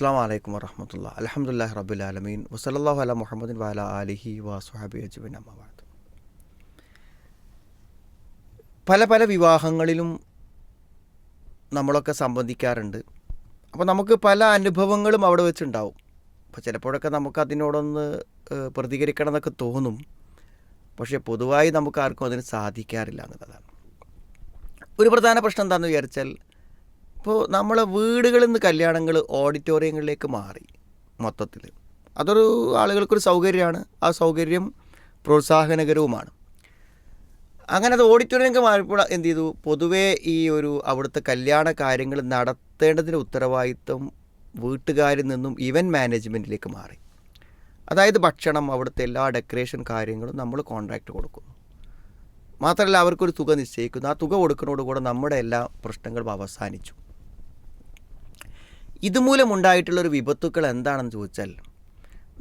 അസ്സാം വലൈക്കും വറഹമത്തുള്ള അലഹമുല്ലാ റബുലാലമീൻ വസലല്ലാഹു അല മുഹമ്മദിൻ വാല അലിഹി വാസുഹബി അജുബിൻ അമ്മവാദ് പല പല വിവാഹങ്ങളിലും നമ്മളൊക്കെ സംബന്ധിക്കാറുണ്ട്. അപ്പോൾ നമുക്ക് പല അനുഭവങ്ങളും അവിടെ വെച്ചുണ്ടാവും. അപ്പോൾ ചിലപ്പോഴൊക്കെ നമുക്ക് അതിനോടൊന്ന് പ്രതികരിക്കണം എന്നൊക്കെ തോന്നും. പക്ഷേ പൊതുവായി നമുക്ക് ആർക്കും അതിന് സാധിക്കാറില്ല എന്നുള്ളതാണ്. ഒരു പ്രധാന പ്രശ്നം എന്താണെന്ന് വിചാരിച്ചാൽ ഇപ്പോൾ നമ്മളെ വീടുകളിൽ നിന്ന് കല്യാണങ്ങൾ ഓഡിറ്റോറിയങ്ങളിലേക്ക് മാറി മൊത്തത്തിൽ. അതൊരു ആളുകൾക്കൊരു സൗകര്യമാണ്. ആ സൗകര്യം പ്രോത്സാഹനകരവുമാണ്. അങ്ങനെ അത് ഓഡിറ്റോറിയം മാറിയപ്പോൾ എന്ത് ചെയ്തു? പൊതുവേ ഈ ഒരു അവിടുത്തെ കല്യാണ കാര്യങ്ങൾ നടത്തേണ്ടതിന്റെ ഉത്തരവാദിത്വം വീട്ടുകാരിൽ നിന്നും ഇവന്റ് മാനേജ്മെന്റിലേക്ക് മാറി. അതായത് ഭക്ഷണം അവിടുത്തെ എല്ലാ ഡെക്കറേഷൻ കാര്യങ്ങളും നമ്മൾ കോൺട്രാക്റ്റ് കൊടുക്കുന്നു. മാത്രമല്ല അവർക്കൊരു തുക നിശ്ചയിക്കുന്നു. ആ തുക കൊടുക്കുന്നതോടുകൂടെ നമ്മുടെ എല്ലാ പ്രശ്നങ്ങളും അവസാനിച്ചു. ഇതുമൂലമുണ്ടായിട്ടുള്ളൊരു വിപത്തുക്കൾ എന്താണെന്ന് ചോദിച്ചാൽ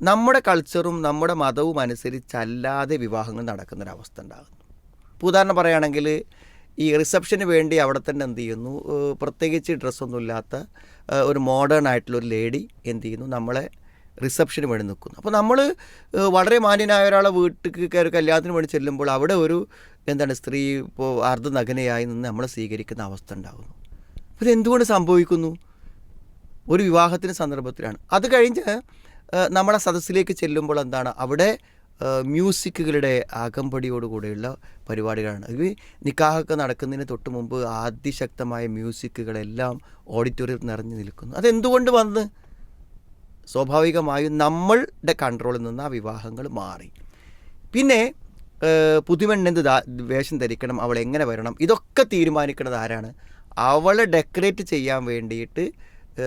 നമ്മുടെ കൾച്ചറും നമ്മുടെ മതവും അനുസരിച്ചല്ലാതെ വിവാഹങ്ങൾ നടക്കുന്നൊരവസ്ഥ ഉണ്ടാകുന്നു. ഇപ്പോൾ ഉദാഹരണം പറയുകയാണെങ്കിൽ ഈ റിസപ്ഷന് വേണ്ടി അവിടെ തന്നെ എന്ത് ചെയ്യുന്നു? പ്രത്യേകിച്ച് ഡ്രസ്സൊന്നും ഇല്ലാത്ത ഒരു മോഡേൺ ആയിട്ടുള്ള ഒരു ലേഡി എന്ത് ചെയ്യുന്നു? നമ്മളെ റിസപ്ഷന് വേണ്ടി നിൽക്കുന്നു. അപ്പോൾ നമ്മൾ വളരെ മാന്യനായ ഒരാളെ വീട്ടിൽ കയറി കല്യാണത്തിന് വേണ്ടി ചെല്ലുമ്പോൾ അവിടെ ഒരു എന്താണ് സ്ത്രീ ഇപ്പോൾ അർദ്ധനഗ്നയായി നിന്ന് നമ്മളെ സ്വീകരിക്കുന്ന അവസ്ഥ ഉണ്ടാകുന്നു. അപ്പോൾ ഇതെന്തുകൊണ്ട് സംഭവിക്കുന്നു? ഒരു വിവാഹത്തിന്റെ സന്ദർഭത്തിലാണ്. അത് കഴിഞ്ഞ് നമ്മളെ സദസ്സിലേക്ക് ചെല്ലുമ്പോൾ എന്താണ് അവിടെ മ്യൂസിക്കുകളുടെ അകമ്പടിയോടുകൂടിയുള്ള പരിപാടികളാണ്. ഇത് നിക്കാഹൊക്കെ നടക്കുന്നതിന് തൊട്ട് മുമ്പ് അതിശക്തമായ മ്യൂസിക്കുകളെല്ലാം ഓഡിറ്റോറിയത്തിൽ നിറഞ്ഞു നിൽക്കുന്നു. അതെന്തുകൊണ്ട് വന്ന്? സ്വാഭാവികമായും നമ്മളുടെ കൺട്രോളിൽ നിന്ന് ആ വിവാഹങ്ങൾ മാറി. പിന്നെ ദാ വേഷം ധരിക്കണം അവൾ എങ്ങനെ വരണം ഇതൊക്കെ തീരുമാനിക്കുന്നത് ആരാണ്? അവളെ ഡെക്കറേറ്റ് ചെയ്യാൻ വേണ്ടിയിട്ട്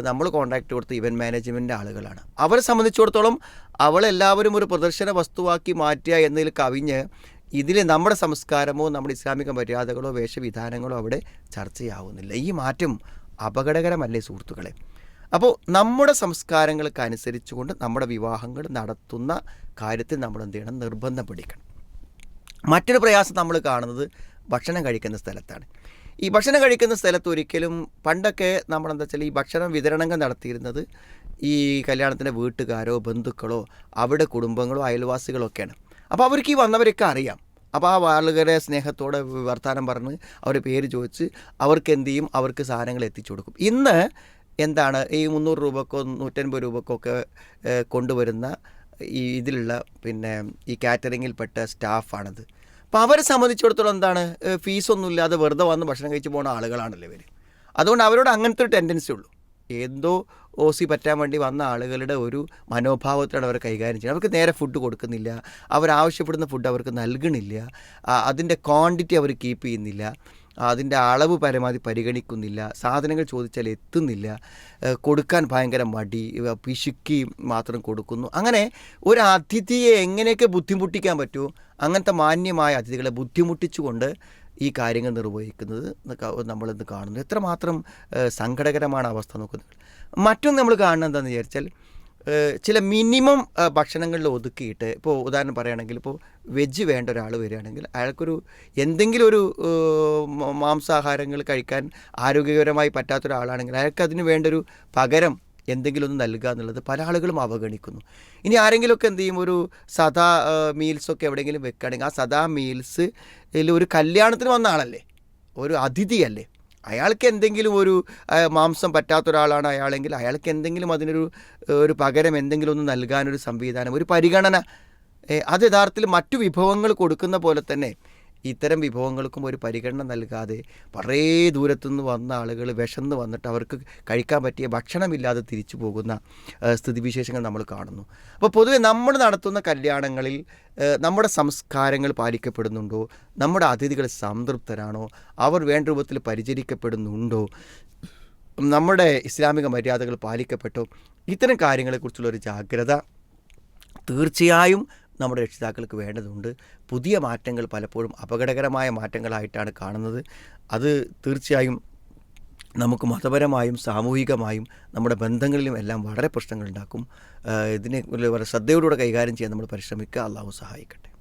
നമ്മൾ കോൺടാക്റ്റ് കൊടുത്ത ഇവന്റ് മാനേജ്മെന്റ് ആളുകളാണ്. അവരെ സംബന്ധിച്ചിടത്തോളം അവളെല്ലാവരും ഒരു പ്രദർശന വസ്തുവാക്കി മാറ്റുക എന്നതിൽ കവിഞ്ഞ് ഇതിൽ നമ്മുടെ സംസ്കാരമോ നമ്മുടെ ഇസ്ലാമിക മര്യാദകളോ വേഷവിധാനങ്ങളോ അവിടെ ചർച്ചയാവുന്നില്ല. ഈ മാറ്റം അപകടകരമല്ലേ സുഹൃത്തുക്കളെ? അപ്പോൾ നമ്മുടെ സംസ്കാരങ്ങൾക്ക് അനുസരിച്ചുകൊണ്ട് നമ്മുടെ വിവാഹങ്ങൾ നടത്തുന്ന കാര്യത്തിൽ നമ്മൾ എന്ത് ചെയ്യണം? നിർബന്ധം പിടിക്കണം. മറ്റൊരു പ്രയാസം നമ്മൾ കാണുന്നത് ഭക്ഷണം കഴിക്കുന്ന സ്ഥലത്താണ്. ഈ ഭക്ഷണം കഴിക്കുന്ന സ്ഥലത്ത് ഒരിക്കലും പണ്ടൊക്കെ നമ്മളെന്താ വെച്ചാൽ ഈ ഭക്ഷണം വിതരണം നടത്തിയിരുന്നത് ഈ കല്യാണത്തിന്റെ വീട്ടുകാരോ ബന്ധുക്കളോ അവിടെ കുടുംബങ്ങളോ അയൽവാസികളോ ഒക്കെയാണ്. അപ്പോൾ അവർക്ക് ഈ വന്നവരൊക്കെ അറിയാം. അപ്പോൾ ആ ആളുകളെ സ്നേഹത്തോടെ വർത്തമാനം പറഞ്ഞ് അവരുടെ പേര് ചോദിച്ച് അവർക്ക് എന്ത് ചെയ്യും? അവർക്ക് സാധനങ്ങൾ എത്തിച്ചു കൊടുക്കും. ഇന്ന് എന്താണ്? ഈ മുന്നൂറ് രൂപക്കോ നൂറ്റൻപത് രൂപക്കോ ഒക്കെ കൊണ്ടുവരുന്ന ഈ ഇതിലുള്ള പിന്നെ ഈ കാറ്ററിങ്ങിൽപ്പെട്ട സ്റ്റാഫാണത്. അപ്പോൾ അവരെ സംബന്ധിച്ചിടത്തോളം എന്താണ് ഫീസൊന്നും ഇല്ലാതെ വെറുതെ വന്ന് ഭക്ഷണം കഴിച്ച് പോകുന്ന ആളുകളാണല്ലോ ഇവർ അതുകൊണ്ട് അവരോട് അങ്ങനത്തെ ഒരു ടെൻഡൻസി ഉള്ളൂ. എന്തോ ഓസി പറ്റാൻ വേണ്ടി വന്ന ആളുകളുടെ ഒരു മനോഭാവത്തിലാണ് അവർ കൈകാര്യം ചെയ്യുന്നത് അവർക്ക് നേരെ ഫുഡ് കൊടുക്കുന്നില്ല. അവരാവശ്യപ്പെടുന്ന ഫുഡ് അവർക്ക് നൽകണില്ല. അതിന്റെ ക്വാണ്ടിറ്റി അവർ കീപ്പ് ചെയ്യുന്നില്ല. അതിന്റെ അളവ് പരമാവധി പരിഗണിക്കുന്നില്ല സാധനങ്ങൾ ചോദിച്ചാൽ എത്തുന്നില്ല കൊടുക്കാൻ ഭയങ്കര മടി പിശുക്കി മാത്രം കൊടുക്കുന്നു. അങ്ങനെ ഒരു അതിഥിയെ എങ്ങനെയൊക്കെ ബുദ്ധിമുട്ടിക്കാൻ പറ്റുമോ അങ്ങനത്തെ മാന്യമായ അതിഥികളെ ബുദ്ധിമുട്ടിച്ചുകൊണ്ട് ഈ കാര്യങ്ങൾ നിർവഹിക്കുന്നത് നമ്മളിന്ന് കാണുന്നു. എത്രമാത്രം സങ്കടകരമാണ് അവസ്ഥ നോക്കുന്നത്. മറ്റൊന്ന് നമ്മൾ കാണുന്നത് വിചാരിച്ചാൽ ചില മിനിമം ഭക്ഷണങ്ങളിൽ ഒതുക്കിയിട്ട് ഇപ്പോൾ ഉദാഹരണം പറയുകയാണെങ്കിൽ ഇപ്പോൾ വെജ് വേണ്ട ഒരാൾ വരികയാണെങ്കിൽ അയാൾക്കൊരു എന്തെങ്കിലും ഒരു മാംസാഹാരങ്ങൾ കഴിക്കാൻ ആരോഗ്യകരമായി പറ്റാത്ത ഒരാളാണെങ്കിൽ അയാൾക്ക് അതിന് വേണ്ടൊരു പകരം എന്തെങ്കിലും ഒന്ന് നൽകുക എന്നുള്ളത് പല ആളുകളും അവഗണിക്കുന്നു. ഇനി ആരെങ്കിലുമൊക്കെ എന്ത് ചെയ്യും? ഒരു സദാ മീൽസൊക്കെ എവിടെയെങ്കിലും വെക്കുകയാണെങ്കിൽ ആ സദാ മീൽസ് ഒരു കല്യാണത്തിന് വന്ന ആളല്ലേ? ഒരു അതിഥിയല്ലേ? അയാൾക്ക് എന്തെങ്കിലും ഒരു മാംസം പറ്റാത്ത ഒരാളാണ് അയാളെങ്കിൽ അയാൾക്ക് എന്തെങ്കിലും അതിനൊരു ഒരു പകരം എന്തെങ്കിലും ഒന്ന് നൽകാനൊരു സംവിധാനം ഒരു പരിഗണന. അത് യഥാർത്ഥത്തിൽ മറ്റു വിഭവങ്ങൾ കൊടുക്കുന്ന പോലെ തന്നെ ഇത്തരം വിഭവങ്ങൾക്കും ഒരു പരിഗണന നൽകാതെ വളരെ ദൂരത്തുനിന്ന് വന്ന ആളുകൾ വിശന്ന് വന്നിട്ട് അവർക്ക് കഴിക്കാൻ പറ്റിയ ഭക്ഷണമില്ലാതെ തിരിച്ചു പോകുന്ന സ്ഥിതിവിശേഷങ്ങൾ നമ്മൾ കാണുന്നു. അപ്പോൾ പൊതുവെ നമ്മൾ നടത്തുന്ന കല്യാണങ്ങളിൽ നമ്മുടെ സംസ്കാരങ്ങൾ പാലിക്കപ്പെടുന്നുണ്ടോ? നമ്മുടെ അതിഥികൾ സംതൃപ്തരാണോ? അവർ വേണ്ട രൂപത്തിൽ പരിചരിക്കപ്പെടുന്നുണ്ടോ? നമ്മുടെ ഇസ്ലാമിക മര്യാദകൾ പാലിക്കപ്പെട്ടോ? ഇത്തരം കാര്യങ്ങളെക്കുറിച്ചുള്ള ഒരു ജാഗ്രത തീർച്ചയായും നമ്മുടെ രക്ഷിതാക്കൾക്ക് വേണ്ടതുണ്ട്. പുതിയ മാറ്റങ്ങൾ പലപ്പോഴും അപകടകരമായ മാറ്റങ്ങളായിട്ടാണ് കാണുന്നത്. അത് തീർച്ചയായും നമുക്ക് മതപരമായും സാമൂഹികമായും നമ്മുടെ ബന്ധങ്ങളിലും എല്ലാം വളരെ പ്രശ്നങ്ങളുണ്ടാക്കും ഇതിനെ വളരെ ശ്രദ്ധയോടുകൂടെ കൈകാര്യം ചെയ്യാൻ നമ്മൾ പരിശ്രമിക്കുക. അള്ളാഹു സഹായിക്കട്ടെ.